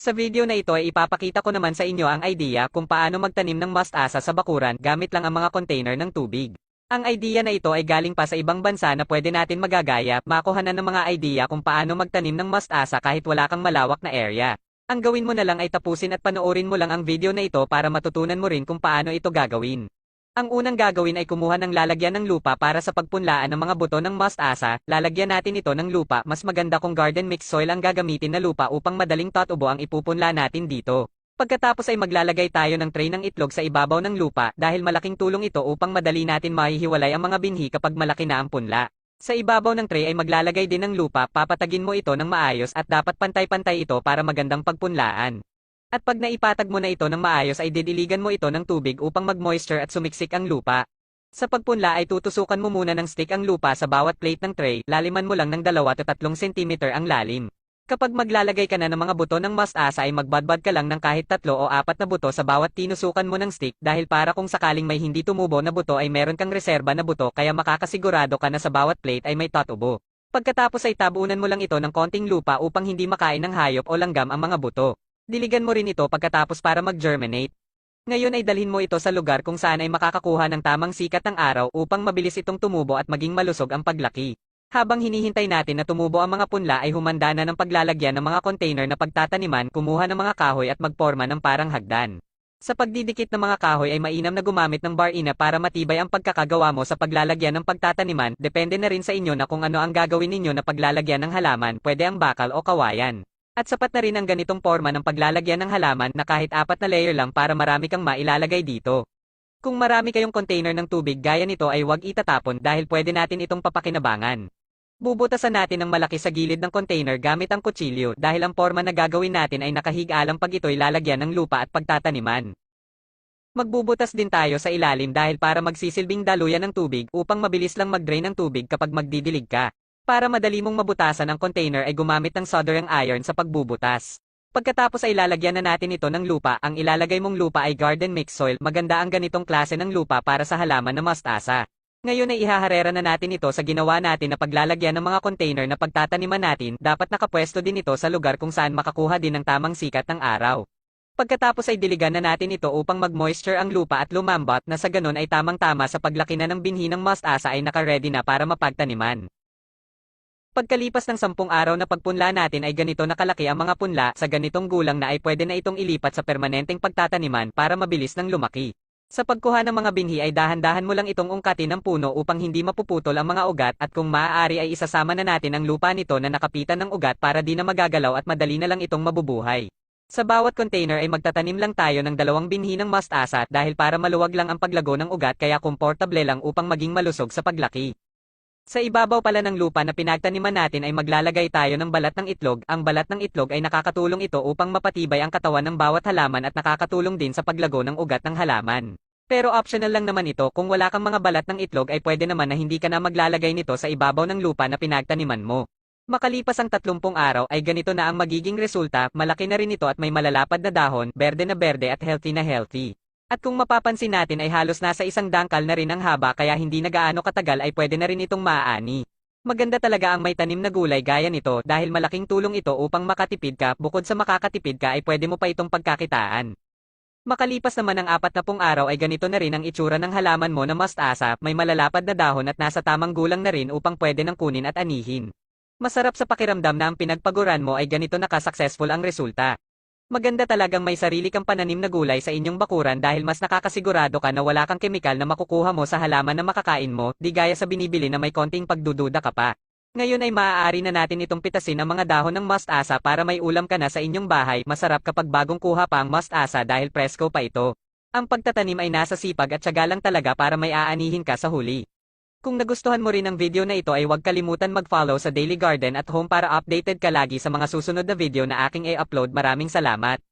Sa video na ito ay ipapakita ko naman sa inyo ang idea kung paano magtanim ng mustasa sa bakuran gamit lang ang mga container ng tubig. Ang idea na ito ay galing pa sa ibang bansa na pwede natin magagaya, makuhanan ng mga idea kung paano magtanim ng mustasa kahit wala kang malawak na area. Ang gawin mo na lang ay tapusin at panoorin mo lang ang video na ito para matutunan mo rin kung paano ito gagawin. Ang unang gagawin ay kumuha ng lalagyan ng lupa para sa pagpunlaan ng mga buto ng mustasa, lalagyan natin ito ng lupa, mas maganda kung garden mix soil ang gagamitin na lupa upang madaling tatubo ang ipupunla natin dito. Pagkatapos ay maglalagay tayo ng tray ng itlog sa ibabaw ng lupa dahil malaking tulong ito upang madali natin mahihiwalay ang mga binhi kapag malaki na ang punla. Sa ibabaw ng tray ay maglalagay din ng lupa, papatagin mo ito ng maayos at dapat pantay-pantay ito para magandang pagpunlaan. At pag naipatag mo na ito ng maayos ay didiligan mo ito ng tubig upang mag-moisture at sumiksik ang lupa. Sa pagpunla ay tutusukan mo muna ng stick ang lupa sa bawat plate ng tray, laliman mo lang ng 2 to 3 cm ang lalim. Kapag maglalagay ka na ng mga buto ng mustasa ay magbadbad ka lang ng kahit tatlo o apat na buto sa bawat tinusukan mo ng stick dahil para kung sakaling may hindi tumubo na buto ay meron kang reserba na buto kaya makakasigurado ka na sa bawat plate ay may tatubo. Pagkatapos ay tabunan mo lang ito ng konting lupa upang hindi makain ng hayop o langgam ang mga buto. Diligan mo rin ito pagkatapos para mag-germinate. Ngayon ay dalhin mo ito sa lugar kung saan ay makakakuha ng tamang sikat ng araw upang mabilis itong tumubo at maging malusog ang paglaki. Habang hinihintay natin na tumubo ang mga punla ay humanda na ng paglalagyan ng mga container na pagtataniman, kumuha ng mga kahoy at magporma ng parang hagdan. Sa pagdidikit ng mga kahoy ay mainam na gumamit ng bar ina para matibay ang pagkakagawa mo sa paglalagyan ng pagtataniman, depende na rin sa inyo na kung ano ang gagawin ninyo na paglalagyan ng halaman, pwede ang bakal o kawayan. At sapat na rin ang ganitong forma ng paglalagyan ng halaman na kahit apat na layer lang para marami kang mailalagay dito. Kung marami kayong container ng tubig gaya nito ay huwag itatapon dahil pwede natin itong papakinabangan. Bubutasan natin ng malaki sa gilid ng container gamit ang kutsilyo dahil ang forma na gagawin natin ay nakahigalang pag ito'y lalagyan ng lupa at pagtataniman. Magbubutas din tayo sa ilalim dahil para magsisilbing daluyan ng tubig upang mabilis lang mag-drain ng tubig kapag magdidilig ka. Para madali mong mabutasan ang container ay gumamit ng soldering iron sa pagbubutas. Pagkatapos ay lalagyan na natin ito ng lupa, ang ilalagay mong lupa ay garden mix soil, maganda ang ganitong klase ng lupa para sa halaman na mustasa. Ngayon ay ihaharera na natin ito sa ginawa natin na paglalagyan ng mga container na pagtataniman natin, dapat nakapwesto din ito sa lugar kung saan makakuha din ng tamang sikat ng araw. Pagkatapos ay diligan na natin ito upang mag-moisture ang lupa at lumambot na sa ganun ay tamang-tama sa paglaki na ng binhi ng mustasa ay naka-ready na para mapagtaniman. Pagkalipas ng sampung araw na pagpunla natin ay ganito nakalaki ang mga punla sa ganitong gulang na ay pwede na itong ilipat sa permanenteng pagtataniman para mabilis ng lumaki. Sa pagkuha ng mga binhi ay dahan-dahan mo lang itong ungkatin ng puno upang hindi mapuputol ang mga ugat at kung maaari ay isasama na natin ang lupa nito na nakapitan ng ugat para di na magagalaw at madali na lang itong mabubuhay. Sa bawat container ay magtatanim lang tayo ng dalawang binhi ng mustasa dahil para maluwag lang ang paglago ng ugat kaya komportable lang upang maging malusog sa paglaki. Sa ibabaw pala ng lupa na pinagtaniman natin ay maglalagay tayo ng balat ng itlog. Ang balat ng itlog ay nakakatulong ito upang mapatibay ang katawan ng bawat halaman at nakakatulong din sa paglago ng ugat ng halaman. Pero optional lang naman ito kung wala kang mga balat ng itlog ay pwede naman na hindi ka na maglalagay nito sa ibabaw ng lupa na pinagtaniman mo. Makalipas ang 30 araw ay ganito na ang magiging resulta, malaki na rin ito at may malalapad na dahon, berde na berde at healthy na healthy. At kung mapapansin natin ay halos nasa isang dangkal na rin ang haba kaya hindi na gaano katagal ay pwede na rin itong maaani. Maganda talaga ang may tanim na gulay gaya nito dahil malaking tulong ito upang makatipid ka bukod sa makakatipid ka ay pwede mo pa itong pagkakitaan. Makalipas naman ang apat na pung araw ay ganito na rin ang itsura ng halaman mo na mustasa, may malalapad na dahon at nasa tamang gulang na rin upang pwede nang kunin at anihin. Masarap sa pakiramdam na ang pinagpaguran mo ay ganito nakasuccessful ang resulta. Maganda talagang may sarili kang pananim na gulay sa inyong bakuran dahil mas nakakasigurado ka na wala kang kemikal na makukuha mo sa halaman na makakain mo, di gaya sa binibili na may konting pagdududa ka pa. Ngayon ay maaari na natin itong pitasin ang mga dahon ng mustasa para may ulam ka na sa inyong bahay, masarap kapag bagong kuha pa ang mustasa dahil presko pa ito. Ang pagtatanim ay nasa sipag at syaga lang talaga para may aanihin ka sa huli. Kung nagustuhan mo rin ang video na ito ay huwag kalimutan mag-follow sa Daily Garden at Home para updated ka lagi sa mga susunod na video na aking i-upload. Maraming salamat.